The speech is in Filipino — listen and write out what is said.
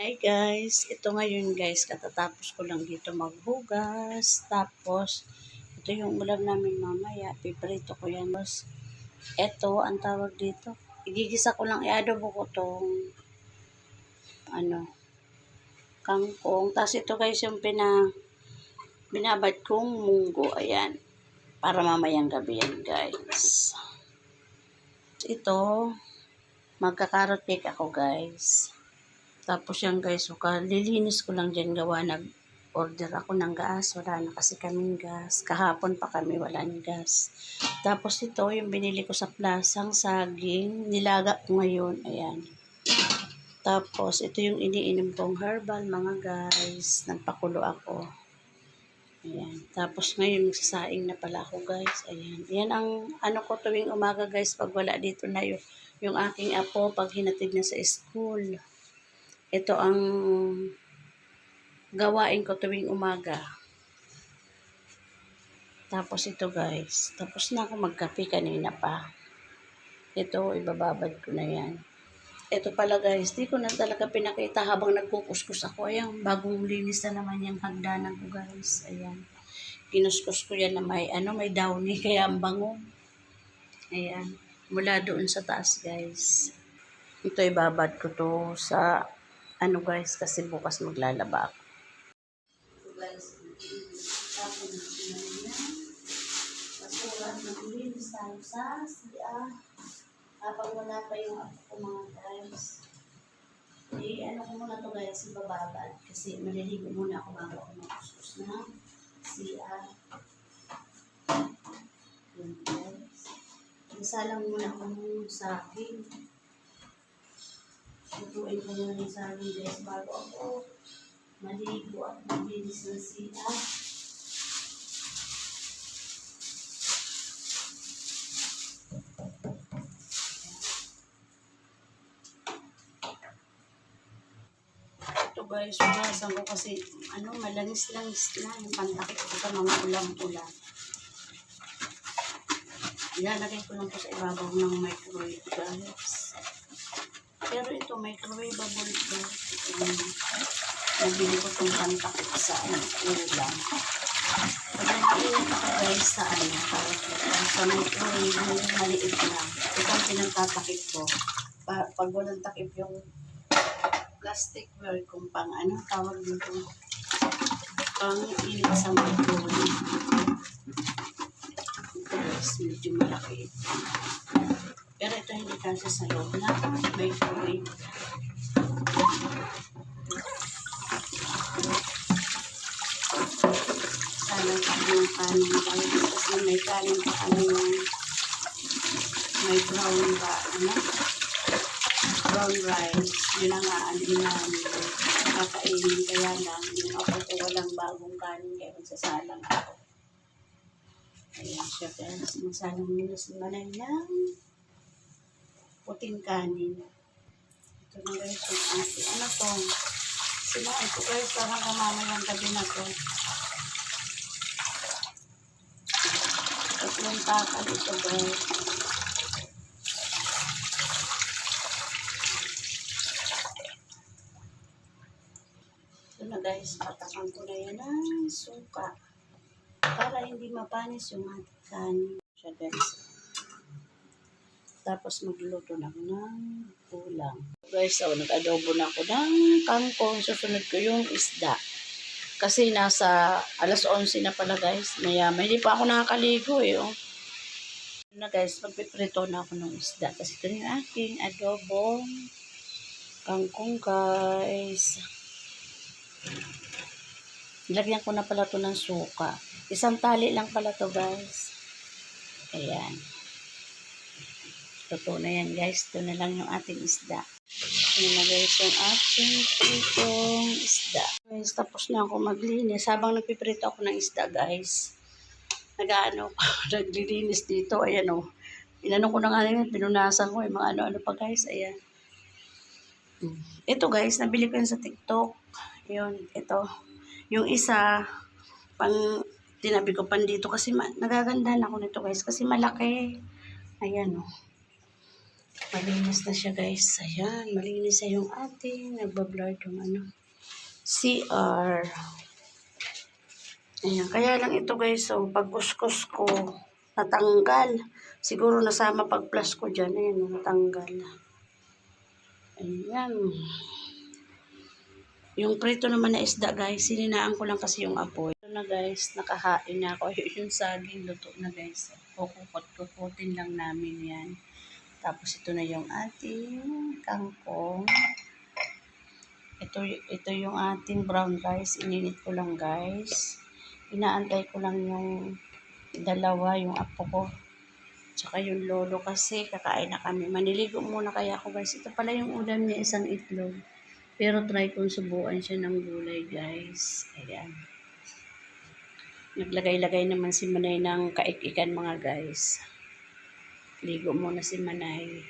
Hi guys, ito ngayon guys, katatapos ko lang dito maghugas. Tapos, ito yung ulam namin mamaya. Piprito ko yan. Tapos, ito, ang tawag dito. Igigisa ko lang, i-adobo ko tong, ano, kangkong. Tapos ito guys, yung pina, binabad kong munggo. Ayan. Para mamayang gabi yan guys. Ito, magka-carrot cake ako guys. Tapos yan guys, suka, lilinis ko lang dyan gawa. Nag-order ako ng gas. Wala na kasi kaming gas. Kahapon pa kami walang gas. Tapos ito, yung binili ko sa plasang saging. Nilaga ko ngayon. Ayan. Tapos, ito yung iniinom kong herbal, mga guys. Nagpakulo ako. Ayan. Tapos ngayon, magsasaing na pala ako, guys. Ayan. Yan ang ano ko tuwing umaga, guys, pag wala dito na yung, yung aking apo, pag hinatid na sa school. Ito ang gawain ko tuwing umaga. Tapos ito, guys. Tapos na ako magkape kanina pa. Ito, ibababad ko na yan. Ito pala guys, di ko na talaga pinakita habang nagkukuskus ako. Ayan, bagong linis na naman yung hagdanan ko guys. Ayan. Kinuskus ko yan na may, ano, may downy, kaya ang bango. Ayan. Mula doon sa taas guys. Ito ibabad ko to sa, ano guys, kasi bukas maglalaba ako. Ito guys, tapos na yan. Basuran na linis tayo sa siya habang wala pa yung apo ko mga guys. Eh, ano ko muna to guys, ibababad. Kasi maliligo muna ako bago ako magkuskus na CR. Yan guys. Isalang muna ako ng saging. Lutuin ko muna yung saging guys bago ako maligo at maglinis ng CR. Ito guys, hugasan ko kasi ano, malangis-langis na yung pantakit ko sa mga ulam-ulam. Ilalagay ko lang po sa ibabaw ng microwave guys. Pero ito, microwavable ito. Um, nabili ko itong pantakit sa ano, ulam. Pag nag-iinit ako guys sa ano, ko, sa microwave, yung maliit lang. Ito ang pinagtatakip ko. Pa, pag walang takip yung plasticware kung pang ano tawag dito pang init sa microwave ito guys medyo malaki ito pero ito hindi kasi sa loob na microwave sana yung kanin guys kasi may kanin pa kami yung may brown ba ano? Brown rice, yun ang aanin namin. Kakainin kaya lang, yung ako ko walang bagong kanin kaya magsasalang ako. Ayan siya guys, magsalang muna si Manay ng puting kanin. Ito na guys yung ate. Ano to? Sinain ko guys, parang kamamayang gabi na to. Tatlong takal ito guys. Ito na guys, patakan ko na yan ng suka. Para hindi mapanis yung ating kanin. Siya guys. Tapos magluluto na ako ng ulam. Guys, oh, nag-adobo na ako ng kangkong. Susunod ko yung isda. Kasi nasa alas 11 na pala guys. Mayama. Hindi pa ako nakakaligo eh. Oh. Na guys, magpiprito na ako ng isda. Kasi ito yung aking adobong kangkong guys. Lagyan ko na pala to ng suka. Isang tali lang pala to guys. Ayan. Totoo na yan guys. Ito na lang yung ating isda. Ayan na guys yung ating pritong isda. Guys, tapos na ako maglinis. Habang nagpiprito ako ng isda guys. Nag-ano naglilinis dito. Ayan o. Oh. Inano ko na nga yun. Pinunasan ko yung mga ano-ano pa guys. Ayan. Ito guys, nabili ko yun sa TikTok. Yun, ito. Yung isa, pang, tinabi ko pan dito kasi nagaganda na ako nito guys. Kasi malaki. Ayan o. Oh. Malinis na siya guys. Ayan, malinis na yung ating nagbablur yung ano. CR. Ayan, kaya lang ito guys, so pag ko, natanggal. Siguro nasama pag plus ko dyan, ayan, natanggal. Ayan. Yung prito naman na isda guys, sininaan ko lang kasi yung apoy. Ito na guys, nakahain na ako. yung saging luto na guys. Kukukot-kukutin lang namin yan. Tapos ito na yung ating kangkong. Ito, ito yung ating brown rice. Ininit ko lang guys. Inaantay ko lang yung dalawa, yung apo ko. Tsaka yung lolo kasi kakain na kami. Maniligo muna kaya ako guys. Ito pala yung ulam niya, isang itlog. Pero try kong subuan siya ng gulay guys. Ayan. Naglagay-lagay naman si Manay ng kaikikan mga guys. Ligo muna si Manay.